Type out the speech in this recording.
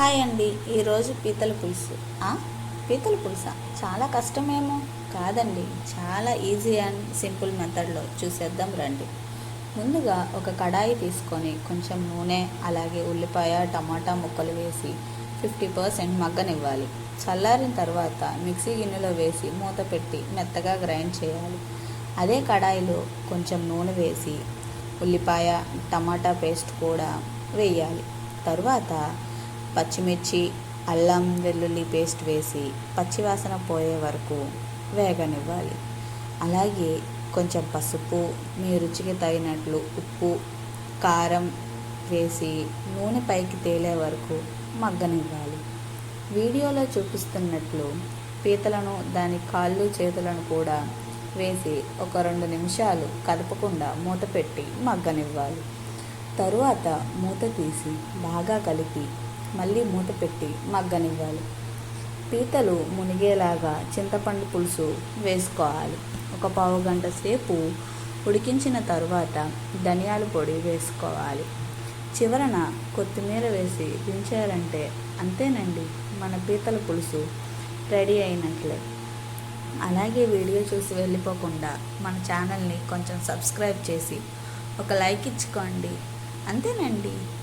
Hi అండి ఈరోజు పీతల పులుసు. పీతల పులుసా? చాలా కష్టమేమో. కాదండి. చాలా ఈజీ అండ్ సింపుల్ మెథడ్లో చూసేద్దాం రండి. ముందుగా ఒక కడాయి తీసుకొని కొంచెం నూనె అలాగే ఉల్లిపాయ టమాటా ముక్కలు వేసి ఫిఫ్టీ పర్సెంట్ మగ్గనివ్వాలి. చల్లారిన తర్వాత మిక్సీ గిన్నెలో వేసి మూత పెట్టి మెత్తగా గ్రైండ్ చేయాలి. అదే కడాయిలో కొంచెం నూనె వేసి ఉల్లిపాయ టమాటా పేస్ట్ కూడా వేయాలి. తరువాత పచ్చిమిర్చి అల్లం వెల్లుల్లి పేస్ట్ వేసి పచ్చివాసన పోయే వరకు వేగనివ్వాలి. అలాగే కొంచెం పసుపు మీ రుచికి తగినట్లు ఉప్పు కారం వేసి నూనె పైకి తేలే వరకు మగ్గనివ్వాలి. వీడియోలో చూపిస్తున్నట్లు పీతలను దాని కాళ్ళు చేతులను కూడా వేసి ఒక రెండు నిమిషాలు కదపకుండా మూత పెట్టి మగ్గనివ్వాలి. తరువాత మూత తీసి బాగా కలిపి మళ్ళీ మూత పెట్టి మగ్గనివ్వాలి. పీతలు మునిగేలాగా చింతపండు పులుసు వేసుకోవాలి. ఒక పావు గంట సేపు ఉడికించిన తరువాత ధనియాల పొడి వేసుకోవాలి. చివరన కొత్తిమీర వేసి దించారంటే అంతేనండి మన పీతల పులుసు రెడీ అయినట్లే. అలాగే వీడియో చూసి వెళ్ళిపోకుండా మన ఛానల్ని కొంచెం సబ్స్క్రైబ్ చేసి ఒక లైక్ ఇచ్చుకోండి. అంతేనండి.